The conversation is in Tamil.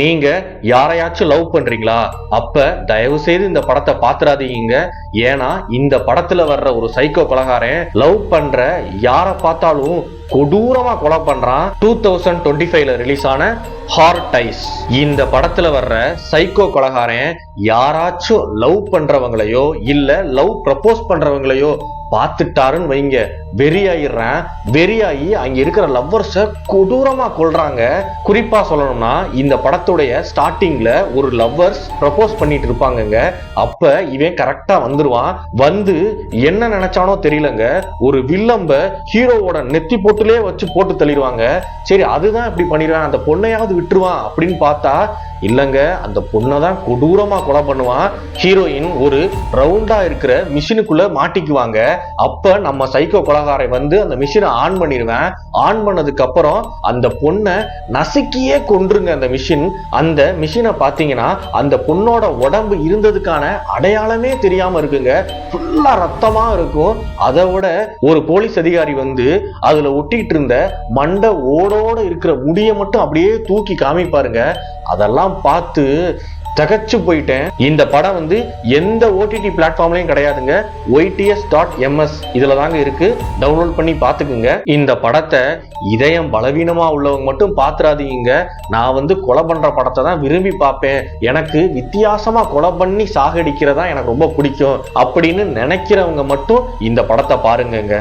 நீங்க யாரையாச்சும் லவ் பண்றீங்களா? அப்ப தயவு செய்து இந்த படத்தை பாத்துறாதீங்க. ஏன்னா இந்த படத்துல வர்ற ஒரு சைக்கோ பலகாரன் லவ் பண்ற யாரை பார்த்தாலும் கொடூரமா கொலை பண்றான் டூ தௌசண்ட் டுவெண்ட்டி ஃபைவ்ல ரிலீஸ் ஆன ஹார்ட் டைஸ் இந்த படத்துல வர்ற சைக்கோ கொலகாரன் யாராச்சும் லவ் பண்றவங்களையோ இல்ல லவ் ப்ரப்போஸ் பண்றவங்களையோ பார்த்துட்டாருன்னு வைங்க. வெறியாயிடுறேன். வெறியாகி அங்க இருக்கிற லவ்வர்ஸ கொடூரமா கொள்றாங்க குறிப்பா சொல்லணும்னா இந்த படத்துடைய ஸ்டார்டிங்ல ஒரு லவ்வர்ஸ் ப்ரப்போஸ் பண்ணிட்டு இருப்பாங்கங்க. அப்ப இவன் கரெக்டா வந்துருவான். வந்து என்ன நினைச்சானோ தெரியலங்க. ஒரு வில்லம்ப ஹீரோவோட நெத்தி போட்டு போட்டுலே வச்சு போட்டு தள்ளிடுவாங்க. சரி அதுதான் இப்படி பண்ணிடுவான் அந்த பொண்ணையாவது விட்டுருவான் அப்படின்னு பார்த்தா இல்லைங்க அந்த பொண்ணை தான் கொடூரமாக கொலை பண்ணுவான் ஹீரோயின் ஒரு ரவுண்டாக இருக்கிற மிஷினுக்குள்ளே மாட்டிக்குவாங்க. அப்போ நம்ம சைக்கோ கொலகாரை வந்து அந்த மிஷினை ஆன் பண்ணிடுவேன். ஆன் பண்ணதுக்கப்புறம் அந்த பொண்ணை நசுக்கியே கொன்றுங்க அந்த மிஷின். அந்த மிஷினை பார்த்தீங்கன்னா அந்த பொண்ணோட உடம்பு இருந்ததுக்கான அடையாளமே தெரியாமல் இருக்குங்க. ஃபுல்லாக ரத்தமாக இருக்கும். அதை விட ஒரு போலீஸ் அதிகாரி வந்து அதில் ஒட்டிகிட்டு இருந்த மண்டை ஓடோட இருக்கிற முடியை மட்டும் அப்படியே தூக்கி காமிப்பாருங்க. அதெல்லாம் பார்த்து தகச்சு போயிட்டேன். இந்த படம் வந்து எந்த ஓடிடி பிளாட்ஃபார்ம்லயும் கிடையாதுங்க. ஒய்டிஎஸ் டாட் எம்எஸ் இதுல தாங்க இருக்கு. டவுன்லோட் பண்ணி பார்த்துக்குங்க. இந்த படத்தை இதயம் பலவீனமா உள்ளவங்க மட்டும் பாத்துறாதீங்க. நான் வந்து கொலை பண்ற படத்தை தான் விரும்பி பார்ப்பேன். எனக்கு வித்தியாசமா கொலை பண்ணி சாகடிக்கிறதா எனக்கு ரொம்ப பிடிக்கும். அப்படின்னு நினைக்கிறவங்க மட்டும் இந்த படத்தை பாருங்கங்க.